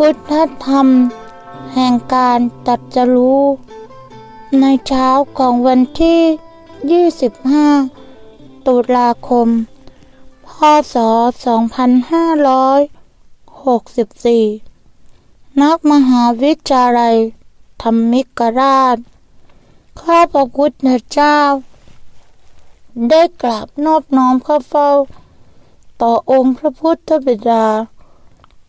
พุทธธรรม แห่งการตัดจรู้ ในเช้าของวันที่ 25 ตุลาคม พศ 2564 นักมหาวิทยาลัย ธรรมิกราช ข้าพระพุทธเจ้า ได้กราบนอบน้อมเข้าเฝ้า ต่อองค์พระพุทธบิดา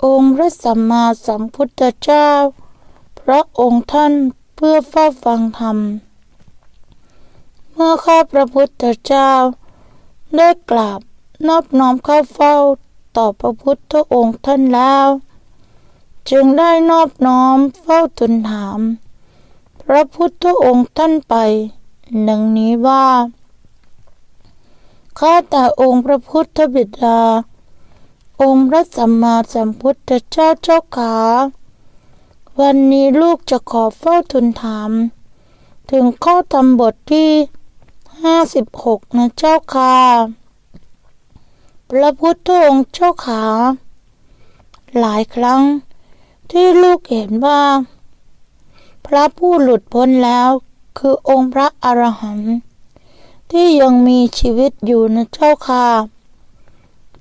องค์พระสัมมาสัมพุทธเจ้า พระองค์ท่านเพื่อเฝ้าฟังธรรม เมื่อข้าพระพุทธเจ้า ได้กราบนอบน้อมเข้าเฝ้าต่อพระพุทธองค์ท่านแล้ว จึงได้นอบน้อมเฝ้าทูลถาม พระพุทธองค์ท่านไปหนึ่งนี้ว่าข้าแต่องค์พระพุทธบิดา องค์พระสัมมาสัมพุทธเจ้าเจ้าขาวันนี้ลูกจะขอเฝ้าทูลถาม ถึงข้อธรรมบทที่ห้าสิบหกนะเจ้าค่ะ พระพุทธองค์เจ้าขา หลายครั้งที่ลูกเห็นว่า พระผู้หลุดพ้นแล้วคือองค์พระอรหันต์ที่ยังมีชีวิตอยู่นะเจ้าค่ะ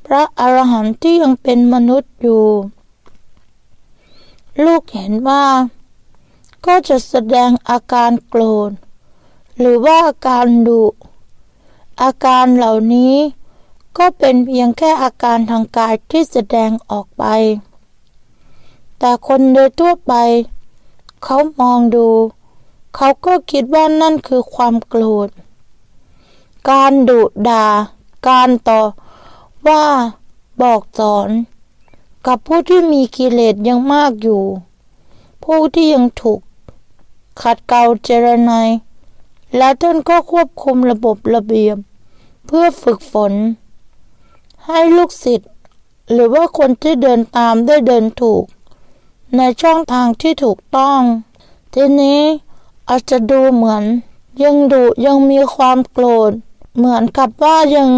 พระอรหันต์ที่ยังเป็นมนุษย์อยู่ ลูกเห็นว่า ก็จะแสดงอาการโกรธ หรือว่าอาการดุ อาการเหล่านี้ก็เป็นเพียงแค่อาการทางกายที่แสดงออกไป แต่คนโดยทั่วไป เขามองดู เขาก็คิดว่านั่นคือความโกรธ การดุด่า การต่อ ว่า บอกสอน กับผู้ที่มีกิเลสยังมากอยู่ ผู้ที่ยังถูก ขัดเกลาเจรไนยและท่านก็ควบคุมระบบระเบียบ เพื่อฝึกฝน ให้ลูกศิษย์หรือว่าคนที่เดินตามได้เดินถูก ในช่องทางที่ถูกต้อง ทีนี้อาจจะดูเหมือน ยังดุยังมีความโกรธ เหมือนกับว่ายัง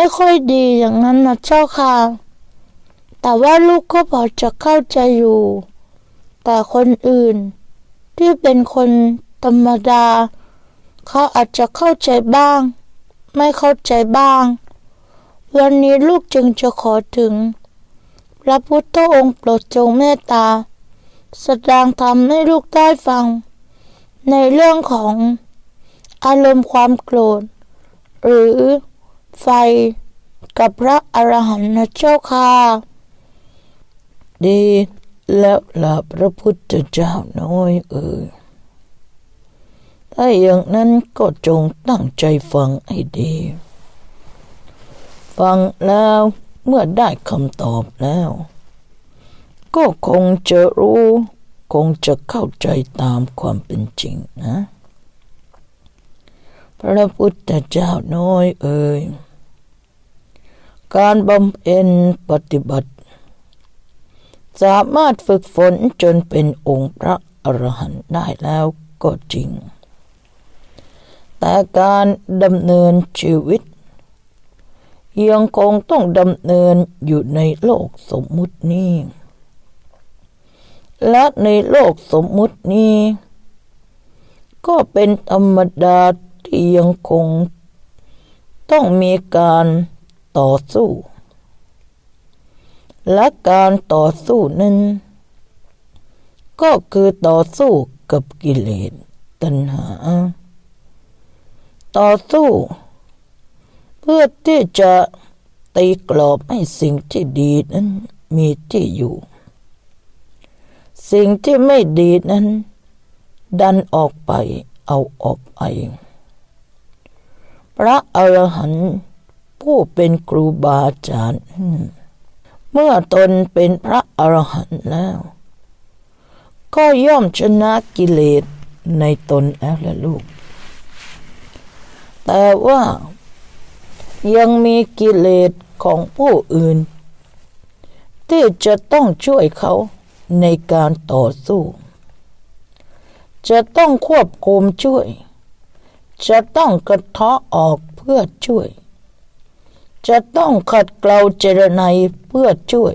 ไม่ค่อยดีอย่างนั้นนะเจ้าค่ะ แต่ว่าลูกก็พอจะเข้าใจอยู่ แต่คนอื่น ที่เป็นคนธรรมดา เขาอาจจะเข้าใจบ้าง ไม่เข้าใจบ้าง วันนี้ลูกจึงจะขอถึง พระพุทธองค์โปรดจงเมตตา แสดงธรรมให้ลูกได้ฟัง ในเรื่องของอารมณ์ความโกรธ หรือ ไฟกับพระอรหันต์นะเจ้าค่ะดีแล้วล่ะพระพุทธเจ้าน้อยเอ่ยถ้าอย่างนั้นก็จงตั้งใจฟังให้ดี ฟังแล้วเมื่อได้คำตอบแล้ว ก็คงจะรู้ คงจะเข้าใจตามความเป็นจริงนะ พระพุทธเจ้าน้อยเอ่ย การบำเพ็ญปฏิบัติ สามารถฝึกฝนจนเป็นองค์พระอรหันต์ได้แล้วก็จริง แต่การดำเนินชีวิต ยังคงต้องดำเนินอยู่ในโลกสมมุตินี้ และในโลกสมมุตินี้ ก็เป็นธรรมดาที่ยังคงต้องมีการ ต่อสู้ และการต่อสู้นั้น ก็คือต่อสู้กับกิเลสตัณหา ต่อสู้ เพื่อที่จะตีกรอบให้สิ่งที่ดีนั้นมีที่อยู่ สิ่งที่ไม่ดีนั้น ดันออกไปเอาออกไปพระอรหันต์ ผู้เป็นครูบาอาจารย์ เมื่อตนเป็นพระอรหันต์แล้ว ก็ย่อมชนะกิเลสในตนแล้วละลูก แต่ว่ายังมีกิเลสของผู้อื่น ที่จะต้องช่วยเขาในการต่อสู้ จะต้องควบคุมช่วย จะต้องกระเทาะออกเพื่อช่วย จะต้องขัดเกลาเจรไนเพื่อช่วย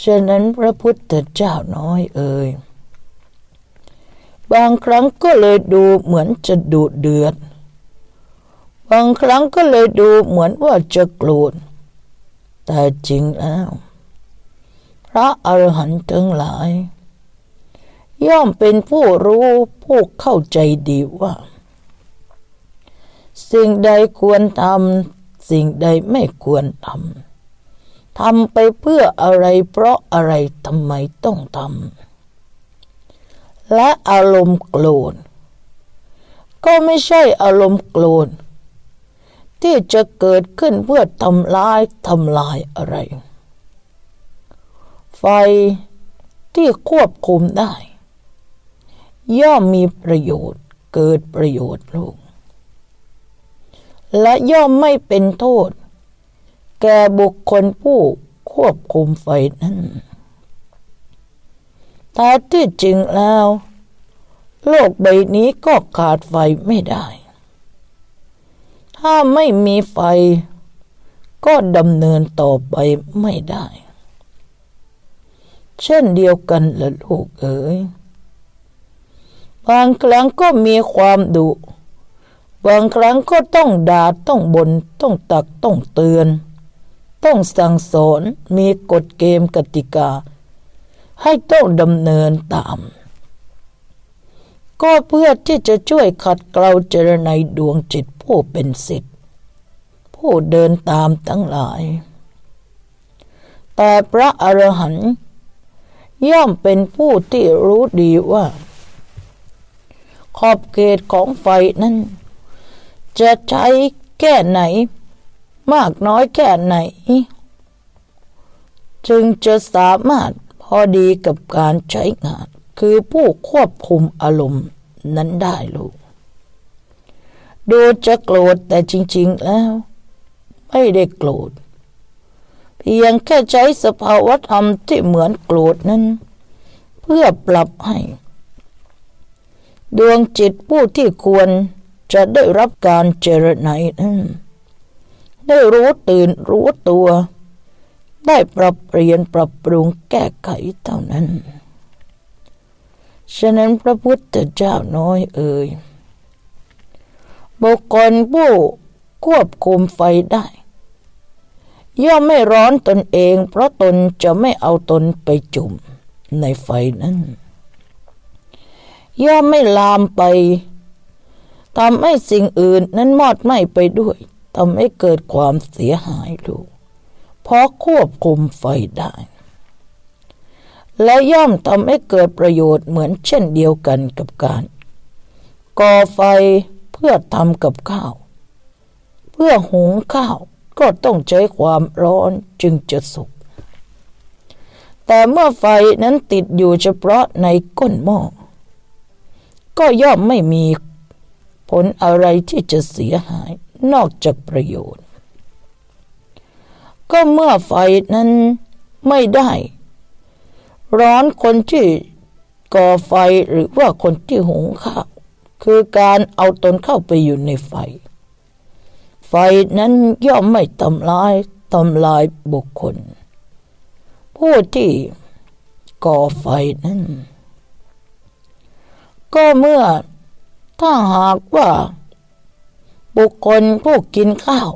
ฉะนั้นพระพุทธเจ้าน้อยเอ่ย บางครั้งก็เลยดูเหมือนจะดุเดือด บางครั้งก็เลยดูเหมือนว่าจะโกรธ แต่จริงแล้วพระอรหันต์ทั้งหลาย ย่อมเป็นผู้รู้ผู้เข้าใจดีว่า สิ่งใดควรทำสิ่งใดไม่ควรทำทำไปเพื่ออะไรเพราะอะไรทำไมต้องทำและอารมณ์โกรธก็ไม่ใช่อารมณ์โกรธที่จะเกิดขึ้นเพื่อทำลายทำลายอะไร ไฟที่ควบคุมได้ ย่อมมีประโยชน์เกิดประโยชน์ลูก และย่อมไม่เป็นโทษ แก่บุคคลผู้ควบคุมไฟนั้นแต่ที่จริงแล้ว โลกใบนี้ก็ขาดไฟไม่ได้ ถ้าไม่มีไฟ ก็ดำเนินต่อไปไม่ได้ เช่นเดียวกันละลูกเอ๋ยบางครั้งก็มีความดุ บางครั้งก็ต้องด่าต้องบน่นต้องตักต้องเตือน ต้องสั่งสอนมีกฎเกมกติกา ให้ต้องดำเนินตาม ก็เพื่อที่จะช่วยขัดเกลาเจรในดวงจิตผู้เป็นสิทธิ์ผู้เดินตามทั้งหลาย แต่พระอรหันต์ย่อมเป็นผู้ที่รู้ดีว่า ขอบเขตของไฟนั้น จะใช้แค่ไหน มากน้อยแค่ไหน จึงจะสามารถพอดีกับการใช้งาน คือผู้ควบคุมอารมณ์นั้นได้ลูกดูจะโกรธแต่จริง ๆ แล้ว ไม่ได้โกรธเพียงแค่ใช้สภาวะธรรมที่เหมือนโกรธนั้น เพื่อปรับให้ ดวงจิตผู้ที่ควร จะได้รับการเจรไนนั้นได้รู้ตื่นรู้ตัว ได้ปรับเปลี่ยนปรับปรุงแก้ไขเท่านั้น ฉะนั้นพระพุทธเจ้าน้อยเอ่ยบุคคลผู้ควบคุมไฟได้ ย่อมไม่ร้อนตนเอง เพราะตนจะไม่เอาตนไปจุ่มในไฟนั้น ย่อมไม่ลามไป ทำให้สิ่งอื่นนั้นมอดไหม้ไปด้วยทำให้เกิดความเสียหายลูกเพราะควบคุมไฟได้ และย่อมทำให้เกิดประโยชน์เหมือนเช่นเดียวกันกับการก่อไฟเพื่อทำกับข้าว เพื่อหุงข้าวก็ต้องใช้ความร้อนจึงจะสุก แต่เมื่อไฟนั้นติดอยู่เฉพาะในก้นหม้อ ก็ย่อมไม่มี ผลอะไรที่จะเสียหายนอกจากประโยชน์ ก็เมื่อไฟนั้นไม่ได้ ร้อนคนที่ก่อไฟหรือว่าคนที่หุงข้าวคือการเอาตนเข้าไปอยู่ในไฟ ไฟนั้นย่อมไม่ทำลายทำลายบุคคล ผู้ที่ก่อไฟนั้น ก็เมื่อ ถ้าหากว่า บุคคลผู้กินข้าว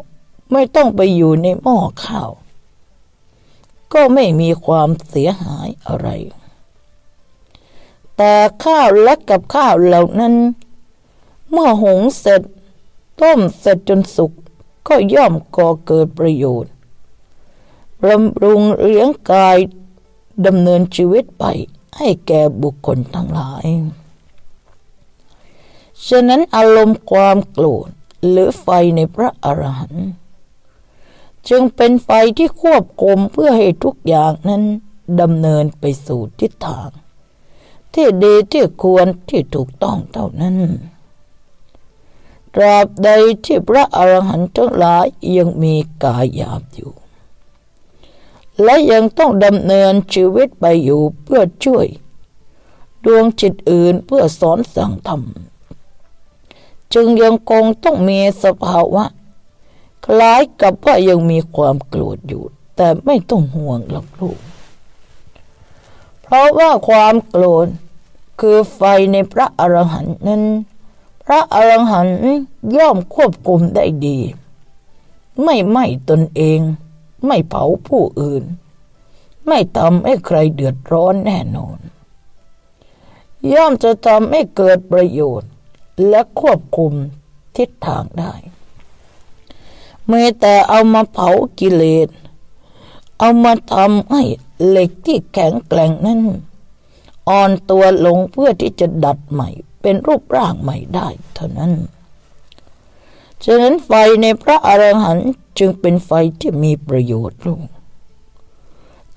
ไม่ต้องไปอยู่ในหม้อข้าว ก็ไม่มีความเสียหายอะไร แต่ข้าวและกับข้าวเหล่านั้น เมื่อหุงเสร็จ ต้มเสร็จจนสุกก็ย่อมก่อเกิดประโยชน์บำรุงเลี้ยงกายดำเนินชีวิตไปให้แก่บุคคลทั้งหลาย ฉะนั้นอารมณ์ความโกรธหรือไฟในพระอรหันต์จึงเป็นไฟที่ควบคุมเพื่อให้ทุกอย่างนั้นดำเนินไปสู่ทิศทาง ที่ดีที่ควรที่ถูกต้องเท่านั้น ตราบใดที่พระอรหันต์ทั้งหลายยังมีกายหยาบอยู่ และยังต้องดำเนินชีวิตไปอยู่เพื่อช่วย ดวงจิตอื่นเพื่อสอนสั่งธรรม จึงยังคงต้องมีสภาวะ คล้ายกับว่ายังมีความโกรธอยู่ แต่ไม่ต้องห่วงหรอกลูกราะว่าความโกรธคือไฟในพระอรหันต์นั้น พระอรหันต์ย่อมควบคุมได้ดี ไม่ไหม้ตนเอง ไม่เผาผู้อื่น ไม่ทำให้ใครเดือดร้อนแน่นอน ย่อมจะทำให้เกิดประโยชน์ และควบคุมทิศทางได้เมื่อแต่เอามาเผากิเลส เอามาทำให้เหล็กที่แข็งแกร่งนั้นอ่อนตัวลงเพื่อที่จะดัดใหม่ เป็นรูปร่างใหม่ได้เท่านั้น ฉะนั้นไฟในพระอรหันต์จึงเป็นไฟที่มีประโยชน์ลูก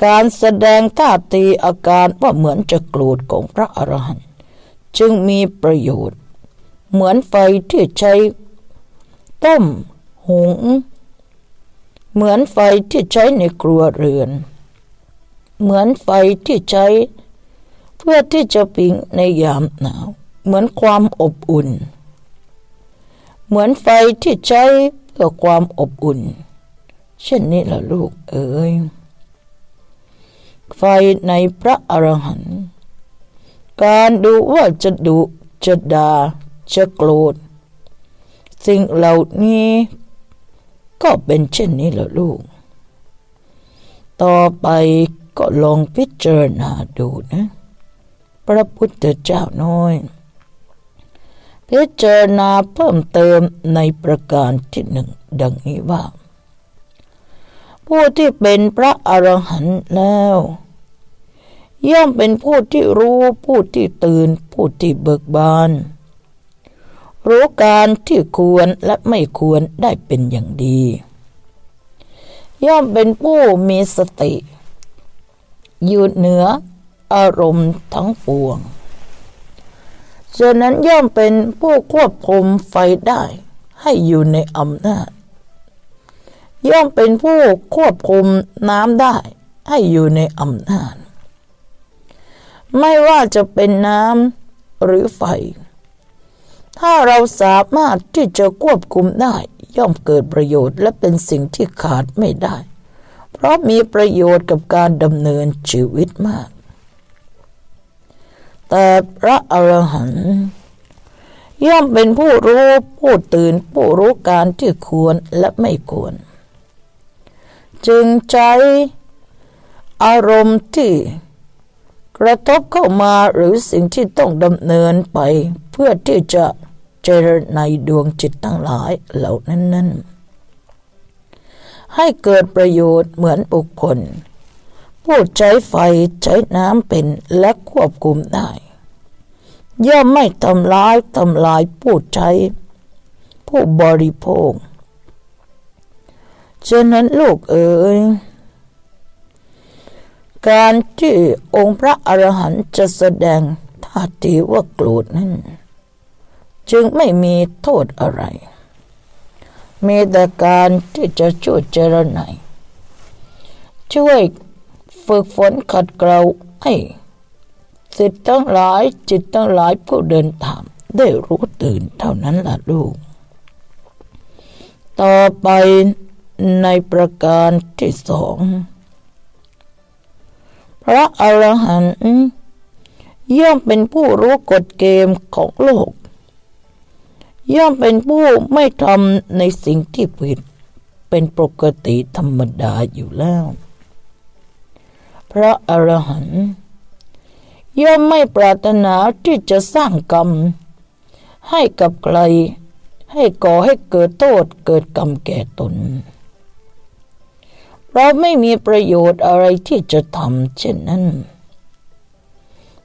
การแสดงท่าทีอาการว่าเหมือนจะโกรธของพระอรหันต์จึงมีประโยชน์ เหมือนไฟที่ใช้ต้มหุง เหมือนไฟที่ใช้ในครัวเรือน เหมือนไฟที่ใช้ เพื่อที่จะผิงในยามหนาว เหมือนความอบอุ่น เหมือนไฟที่ใช้เพื่อความอบอุ่น เช่นนี้ล่ะลูกเอ๋ยไฟในพระอรหันต์การดูว่าจะดุจะดา่า จะโกรธ สิ่งเหล่านี้ก็เป็นเช่นนี้แหละลูก ต่อไปก็ลองพิจารณาดูนะ พระพุทธเจ้าน้อย พิจารณาเพิ่มเติมในประการที่หนึ่งดังนี้ว่า ผู้ที่เป็นพระอรหันต์แล้ว ย่อมเป็นผู้ที่รู้ผู้ที่ตื่นผู้ที่เบิกบาน รู้การที่ควรและไม่ควรได้เป็นอย่างดี ย่อมเป็นผู้มีสติ อยู่เหนืออารมณ์ทั้งปวงฉะนั้นย่อมเป็นผู้ควบคุมไฟได้ให้อยู่ในอำนาจ ย่อมเป็นผู้ควบคุมน้ำได้ให้อยู่ในอำนาจ ไม่ว่าจะเป็นน้ำหรือไฟ ถ้าเราสามารถที่จะควบคุมได้ ย่อมเกิดประโยชน์และเป็นสิ่งที่ขาดไม่ได้ เพราะมีประโยชน์กับการดำเนินชีวิตมาก แต่พระอรหันต์ย่อมเป็นผู้รู้ผู้ตื่นผู้รู้การที่ควรและไม่ควร จึงใช้อารมณ์ที่ กระทบเข้ามาหรือสิ่งที่ต้องดำเนินไป เพื่อที่จะเจริญในดวงจิตทั้งหลายเหล่านั้นนั้นให้เกิดประโยชน์เหมือนบุคคล ผู้ใช้ไฟใช้น้ำเป็นและควบคุมได้ ย่อมไม่ทำร้ายทำลายผู้ใช้ ผู้บริโภคฉะนั้นลูกเอ๋ย การที่องค์พระอรหันต์จะแสดงท่าทีว่าโกรธนั้น จึงไม่มีโทษอะไร มีแต่การที่จะช่วยเจรไนช่วยฝึกฝนขัดเกลาให้สิทธิ์ทั้งหลายจิตทั้งหลายผู้เดินตามได้รู้ตื่นเท่านั้นล่ะลูก ต่อไปในประการที่สอง พระอรหันต์ย่อมเป็นผู้รู้กฎเกมของโลก ย่อมเป็นผู้ไม่ทำในสิ่งที่ผิด เป็นปกติธรรมดาอยู่แล้ว พระอรหันต์ย่อมไม่ปรารถนาที่จะสร้างกรรม ให้กับใคร ให้ก่อให้เกิดโทษเกิดกรรมแก่ตน เราไม่มีประโยชน์อะไรที่จะทำเช่นนั้น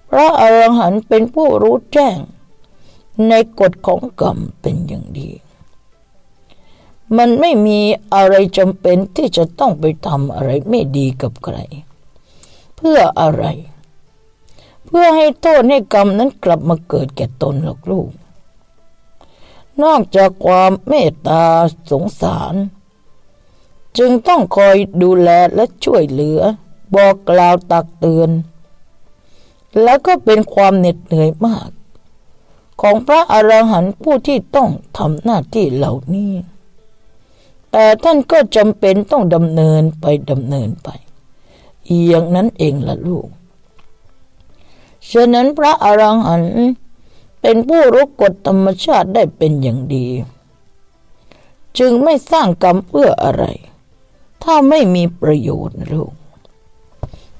พระอรหันต์เป็นผู้รู้แจ้ง ในกฎของกรรมเป็นอย่างดี มันไม่มีอะไรจำเป็นที่จะต้องไปทำอะไรไม่ดีกับใคร เพื่ออะไร เพื่อให้โทษให้กรรมนั้นกลับมาเกิดแก่ตนหรอกลูกนอกจากความเมตตาสงสาร จึงต้องคอยดูแลและช่วยเหลือ บอกกล่าวตักเตือน แล้วก็เป็นความเหน็ดเหนื่อยมาก ของพระอรหันต์ผู้ที่ต้องทำหน้าที่เหล่านี้ แต่ท่านก็จำเป็นต้องดำเนินไปดำเนินไปอย่างนั้นเองล่ะลูก ฉะนั้นพระอรหันต์เป็นผู้รู้กฎธรรมชาติได้เป็นอย่างดี จึงไม่สร้างกรรมเพื่ออะไร ถ้าไม่มีประโยชน์ลูก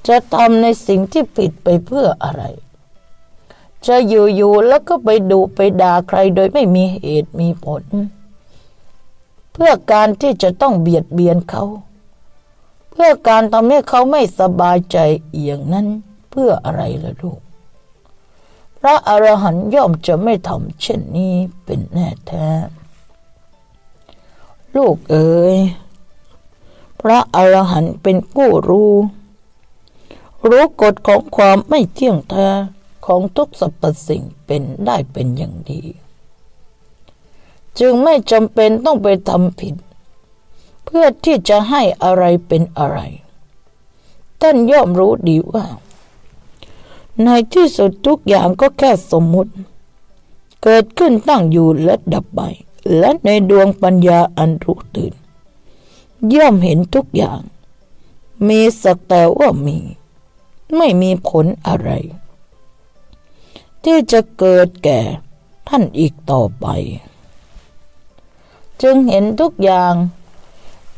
จะทำในสิ่งที่ผิดไปเพื่ออะไร จะอยู่ๆแล้วก็ไปดูไปด่าใครโดยไม่มีเหตุมีผล เพื่อการที่จะต้องเบียดเบียนเขา เพื่อการทำให้เขาไม่สบายใจอย่างนั้นเพื่ออะไรล่ะลูก พระอรหันต์ย่อมจะไม่ทำเช่นนี้เป็นแน่แท้ ลูกเอ๋ย พระอรหันต์เป็นผู้รู้ รู้กฎของความไม่เที่ยงแท้ของทุกสรรพสิ่งเป็นได้เป็นอย่างดี จึงไม่จำเป็นต้องไปทำผิด เพื่อที่จะให้อะไรเป็นอะไร ท่านย่อมรู้ดีว่า ในที่สุดทุกอย่างก็แค่สมมุติ เกิดขึ้นตั้งอยู่และดับไปและในดวงปัญญาอันรู้ตื่น ย่อมเห็นทุกอย่าง มีสักแต่ว่ามี ไม่มีผลอะไร ที่จะเกิดแก่ท่านอีกต่อไป จึงเห็นทุกอย่าง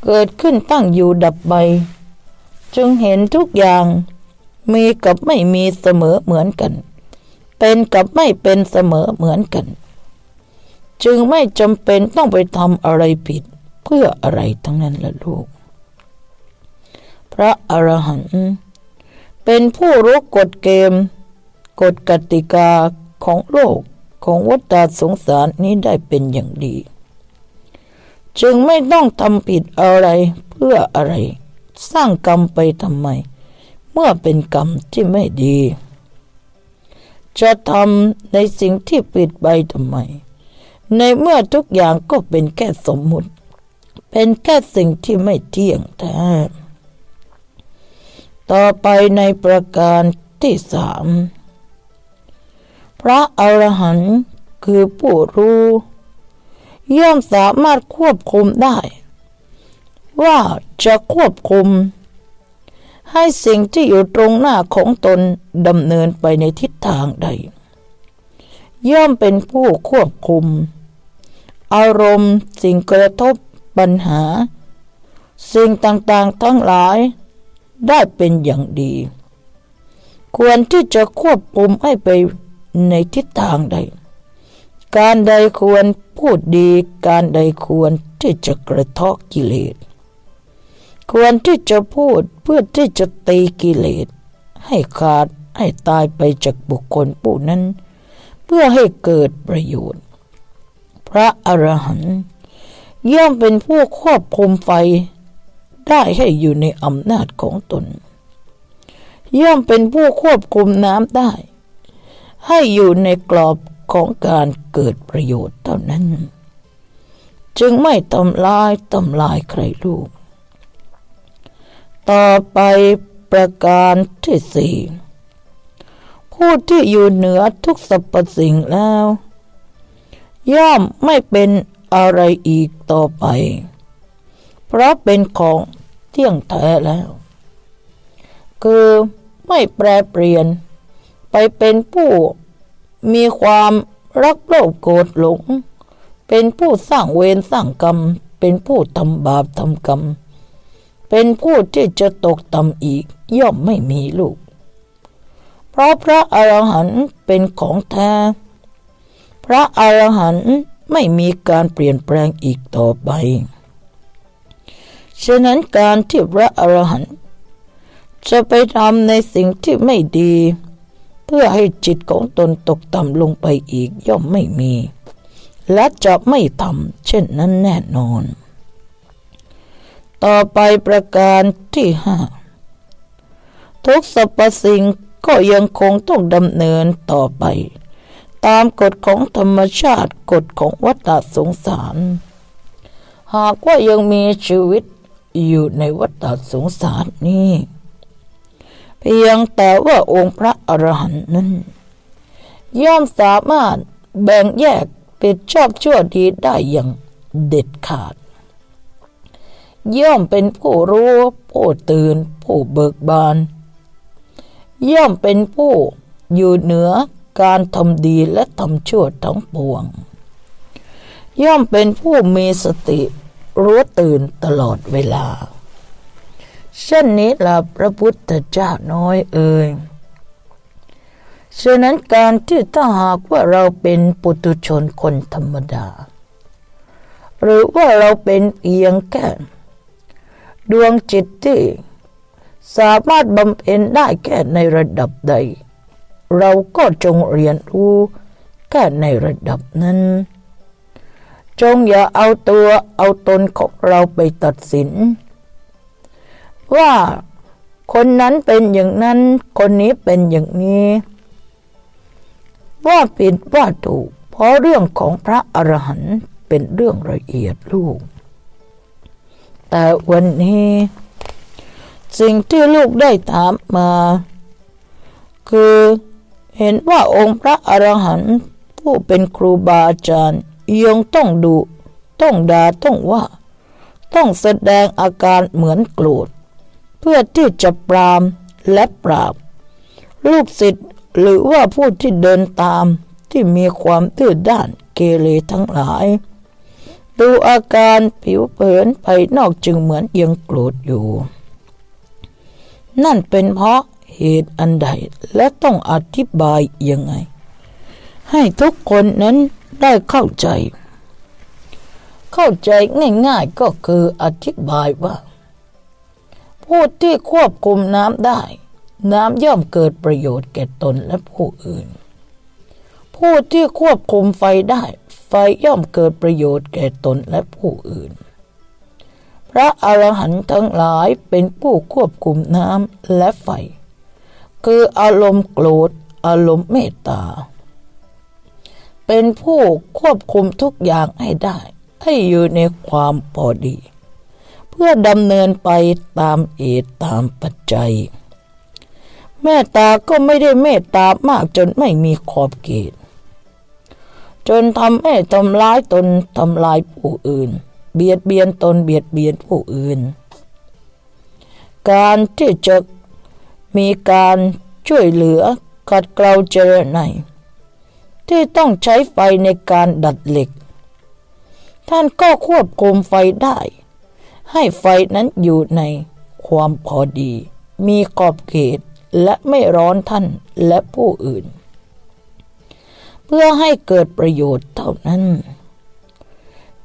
เกิดขึ้นตั้งอยู่ดับไป จึงเห็นทุกอย่างมีกับไม่มีเสมอเหมือนกัน เป็นกับไม่เป็นเสมอเหมือนกัน จึงไม่จำเป็นต้องไปทำอะไรผิด เพื่ออะไรทั้งนั้นละลูก พระอรหันต์เป็นผู้รู้กฎเกม กฎกติกาของโลกของวัฏสงสารนี้ได้เป็นอย่างดี จึงไม่ต้องทำผิดอะไรเพื่ออะไร สร้างกรรมไปทำไม เมื่อเป็นกรรมที่ไม่ดี จะทำในสิ่งที่ผิดไปทำไม ในเมื่อทุกอย่างก็เป็นแค่สมมุติ เป็นแค่สิ่งที่ไม่เที่ยงแท้ ต่อไปในประการที่สามพระอรหันต์คือผู้รู้ ย่อมสามารถควบคุมได้ ว่าจะควบคุม ให้สิ่งที่อยู่ตรงหน้าของตนดำเนินไปในทิศทางใด ย่อมเป็นผู้ควบคุม อารมณ์สิ่งกระทบ ปัญหา สิ่งต่างๆทั้งหลาย ได้เป็นอย่างดี ควรที่จะควบคุมให้ไปในทิศทางใด การใดควรพูดดี การใดควรที่จะกระทาะกิเลส ควรที่จะพูดเพื่อที่จะตีกิเลส ให้ขาดให้ตายไปจากบุคคลผู้นั้น เพื่อให้เกิดประโยชน์ พระอรหันต์ ย่อมเป็นผู้ควบคุมไฟ ได้ให้อยู่ในอำนาจของตน ย่อมเป็นผู้ควบคุมน้ำได้ ให้อยู่ในกรอบของการเกิดประโยชน์เท่านั้น จึงไม่ทำลายทำลายใครลูก ต่อไปประการที่สี่ผู้ที่อยู่เหนือทุกสรรพสิ่งแล้ว ย่อมไม่เป็น อะไรอีกต่อไป เพราะเป็นของเที่ยงแท้แล้ว คือไม่แปรเปลี่ยน ไปเป็นผู้มีความรักโลภโกรธหลง เป็นผู้สร้างเวรสร้างกรรม เป็นผู้ทำบาปทำกรรม เป็นผู้ที่จะตกต่ำอีกย่อมไม่มีลูก เพราะพระอรหันต์เป็นของแท้ พระอรหันต์ ไม่มีการเปลี่ยนแปลงอีกต่อไป ฉะนั้นการที่พระอรหันต์จะไปทำในสิ่งที่ไม่ดี เพื่อให้จิตของตนตกต่ำลงไปอีกย่อมไม่มี และจะไม่ทำเช่นนั้นแน่นอน ต่อไปประการที่ห้าทุกสรรพสิ่งก็ยังคงต้องดำเนินต่อไป ตามกฎของธรรมชาติกฎของวัฏสงสาร หากว่ายังมีชีวิตอยู่ในวัฏสงสารนี้ เพียงแต่ว่าองค์พระอรหันต์นั้น ย่อมสามารถแบ่งแยกผิดชอบชั่วดีได้อย่างเด็ดขาด ย่อมเป็นผู้รู้ผู้ตื่น ผู้เบิกบาน ย่อมเป็นผู้อยู่เหนือ การทำดีและทำชั่วทั้งปวง ย่อมเป็นผู้มีสติรู้ตื่นตลอดเวลา เช่นนี้ละพระพุทธเจ้าน้อยเอ่ยฉะนั้นการที่ถ้าหากว่าเราเป็นปุถุชนคนธรรมดา หรือว่าเราเป็นเพียงแค่ดวงจิตที่สามารถบำเพ็ญได้แค่ในระดับใด เราก็จงเรียนรู้แค่ในระดับนั้น จงอย่าเอาตัวเอาตนของเราไปตัดสิน ว่าคนนั้นเป็นอย่างนั้น คนนี้เป็นอย่างนี้ ว่าผิดว่าถูก เพราะเรื่องของพระอรหันต์เป็นเรื่องละเอียดลูก แต่วันนี้ สิ่งที่ลูกได้ถามมา คือ เห็นว่าองค์พระอรหันต์ผู้เป็นครูบาอาจารย์ยังต้องดุต้องด่าต้องว่า ต้องแสดงอาการเหมือนโกรธ เพื่อที่จะปรามและปราบ ลูกศิษย์หรือว่าผู้ที่เดินตามที่มีความตื้อด้านเกเรทั้งหลาย ดูอาการผิวเผินภายนอกจึงเหมือนยังโกรธอยู่ นั่นเป็นเพราะ เหตุอันใด และต้องอธิบายยังไง ให้ทุกคนนั้นได้เข้าใจ เข้าใจง่ายๆก็คืออธิบายว่า ผู้ที่ควบคุมน้ำได้ น้ำย่อมเกิดประโยชน์แก่ตนและผู้อื่น ผู้ที่ควบคุมไฟได้ ไฟย่อมเกิดประโยชน์แก่ตนและผู้อื่นพระอรหันต์ทั้งหลายเป็นผู้ควบคุมน้ำและไฟ คืออารมณ์โกรธอารมณ์เมตตา เป็นผู้ควบคุมทุกอย่างให้ได้ ให้อยู่ในความพอดี เพื่อดำเนินไปตามเหตุตามปัจจัย เมตตาก็ไม่ได้เมตตามากจนไม่มีขอบเขตจนทำให้ทำร้ายตนทำลายผู้อื่น เบียดเบียนตนเบียดเบียนผู้อื่น การที่จะ มีการช่วยเหลือขัดเกลาเจรไนที่ต้องใช้ไฟในการดัดเหล็ก ท่านก็ควบคุมไฟได้ ให้ไฟนั้นอยู่ในความพอดี มีขอบเขตและไม่ร้อนท่านและผู้อื่น เพื่อให้เกิดประโยชน์เท่านั้น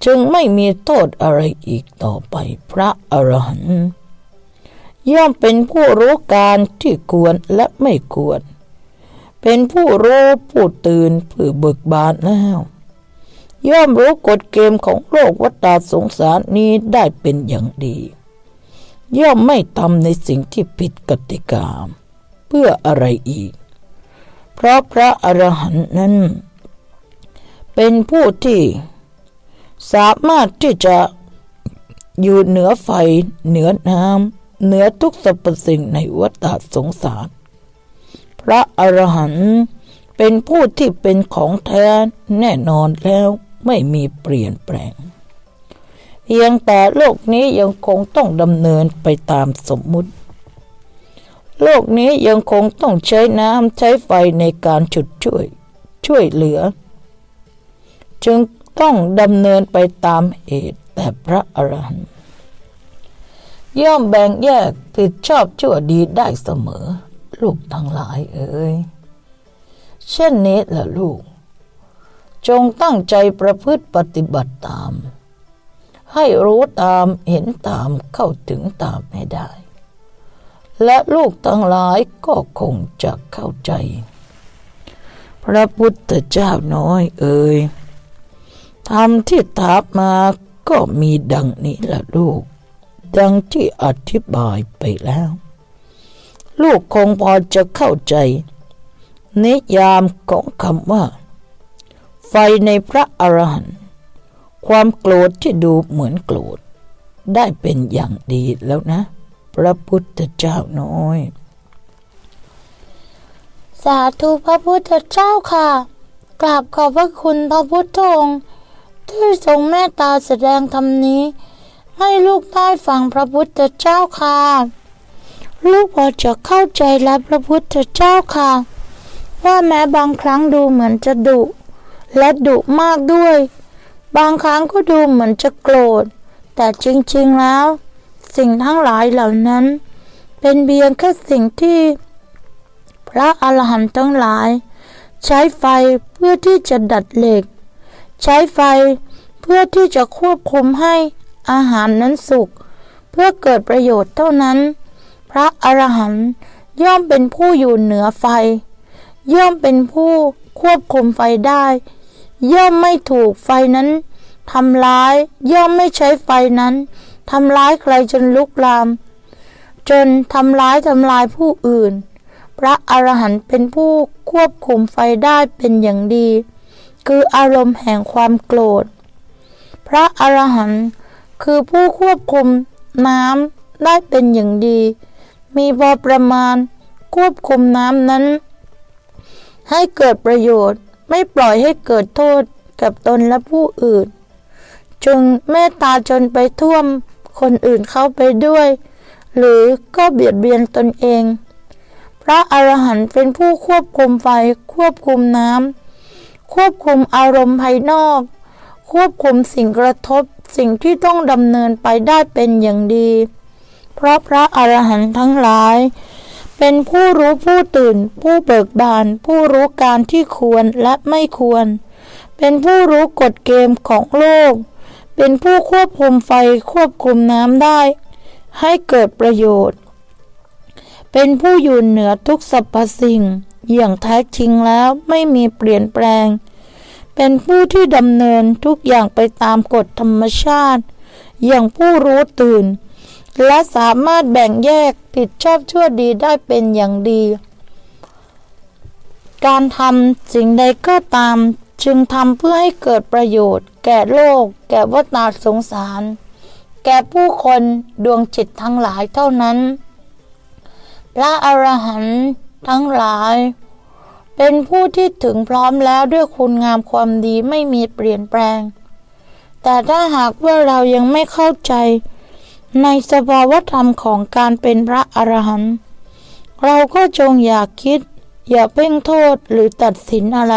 จึงไม่มีโทษอะไรอีกต่อไปพระอรหันต์ ย่อมเป็นผู้รู้การที่ควรและไม่ควร เป็นผู้รู้ผู้ตื่นผู้เบิกบานแล้วย่อมรู้กฎเกมของโลกวัฏสงสารนี้ได้เป็นอย่างดี ย่อมไม่ทำในสิ่งที่ผิดกติกา เพื่ออะไรอีก เพราะพระอรหันต์นั้น เป็นผู้ที่ สามารถที่จะอยู่เหนือไฟเหนือน้ำ เหนือทุกสรรพสิ่งในวัฏสงสาร พระอรหันต์เป็นผู้ที่เป็นของแท้แน่นอนแล้วไม่มีเปลี่ยนแปลง เพียงแต่โลกนี้ยังคงต้องดำเนินไปตามสมมุติ โลกนี้ยังคงต้องใช้น้ำใช้ไฟในการฉุดช่วย ช่วยเหลือ จึงต้องดำเนินไปตามเหตุแต่พระอรหันต์ ย่อมแบ่งแยกผิดชอบชั่วดีได้เสมอ ลูกทั้งหลายเอ่ยเช่นนี้แหละลูก จงตั้งใจประพฤติปฏิบัติตาม ให้รู้ตามเห็นตามเข้าถึงตามให้ได้ และลูกทั้งหลายก็คงจะเข้าใจ พระพุทธเจ้าน้อยเอ่ยธรรมที่ถามมาก็มีดังนี้ละลูก ดังที่อธิบายไปแล้ว ลูกคงพอจะเข้าใจ นิยามของคำว่า ไฟในพระอรหันต์ความโกรธที่ดูเหมือนโกรธ ได้เป็นอย่างดีแล้วนะ พระพุทธเจ้าน้อย สาธุพระพุทธเจ้าค่ะกราบขอบพระคุณพระพุทธองค์ที่ทรงเมตตาแสดงธรรมนี้ ให้ลูกได้ฟังพระพุทธเจ้าค่ะ ลูกพอจะเข้าใจแล้วพระพุทธเจ้าค่ะ ว่าแม้บางครั้งดูเหมือนจะดุ และดุมากด้วย บางครั้งก็ดูเหมือนจะโกรธ แต่จริงๆแล้ว สิ่งทั้งหลายเหล่านั้น เป็นเพียงแค่สิ่งที่ พระอรหันต์ทั้งหลาย ใช้ไฟเพื่อที่จะดัดเหล็ก ใช้ไฟเพื่อที่จะควบคุมให้ อาหารนั้นสุก เพื่อเกิดประโยชน์เท่านั้น พระอรหันต์ย่อมเป็นผู้อยู่เหนือไฟ ย่อมเป็นผู้ควบคุมไฟได้ ย่อมไม่ถูกไฟนั้นทำร้าย ย่อมไม่ใช้ไฟนั้นทำร้ายใครจนลุกลาม จนทำร้ายทำลายผู้อื่น พระอรหันต์เป็นผู้ควบคุมไฟได้เป็นอย่างดี คืออารมณ์แห่งความโกรธ พระอรหันต์ คือผู้ควบคุมน้ำได้เป็นอย่างดี มีพอประมาณควบคุมน้ำนั้น ให้เกิดประโยชน์ไม่ปล่อยให้เกิดโทษกับตนและผู้อื่น จึงเมตตาจนไปท่วมคนอื่นเข้าไปด้วย หรือก็เบียดเบียนตนเอง พระอรหันต์เป็นผู้ควบคุมไฟ ควบคุมน้ำควบคุมอารมณ์ภายนอก ควบคุมสิ่งกระทบ สิ่งที่ต้องดำเนินไปได้เป็นอย่างดี เพราะพระอรหันต์ทั้งหลาย เป็นผู้รู้ผู้ตื่น ผู้เบิกบาน ผู้รู้การที่ควรและไม่ควร เป็นผู้รู้กฎเกมของโลก เป็นผู้ควบคุมไฟควบคุมน้ำได้ ให้เกิดประโยชน์ เป็นผู้อยู่เหนือทุกสรรพสิ่ง อย่างแท้จริงแล้วไม่มีเปลี่ยนแปลง เป็นผู้ที่ดำเนินทุกอย่างไปตามกฎธรรมชาติ อย่างผู้รู้ตื่น และสามารถแบ่งแยกผิดชอบชั่วดีได้เป็นอย่างดี การทำสิ่งใดก็ตามจึงทำเพื่อให้เกิดประโยชน์ แก่โลก แก่วัฏฏสงสาร แก่ผู้คนดวงจิตทั้งหลายเท่านั้น พระอรหันต์ทั้งหลาย เป็นผู้ที่ถึงพร้อมแล้วด้วยคุณงามความดีไม่มีเปลี่ยนแปลง แต่ถ้าหากว่าเรายังไม่เข้าใจ ในสภาวธรรมของการเป็นพระอรหันต์เราก็จงอย่าคิด อย่าเพ่งโทษหรือตัดสินอะไร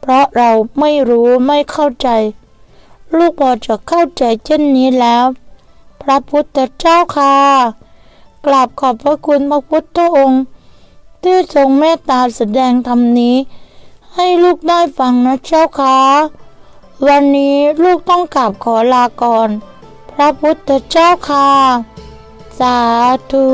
เพราะเราไม่รู้ไม่เข้าใจ ลูกพอจะเข้าใจเช่นนี้แล้ว พระพุทธเจ้าค่ะกราบขอบพระคุณพระพุทธองค์ ที่ทรงเมตตาแสดงธรรมนี้ ให้ลูกได้ฟังนะเจ้าค่ะวันนี้ลูกต้องกราบขอลาก่อน พระพุทธเจ้าค่ะ สาธุ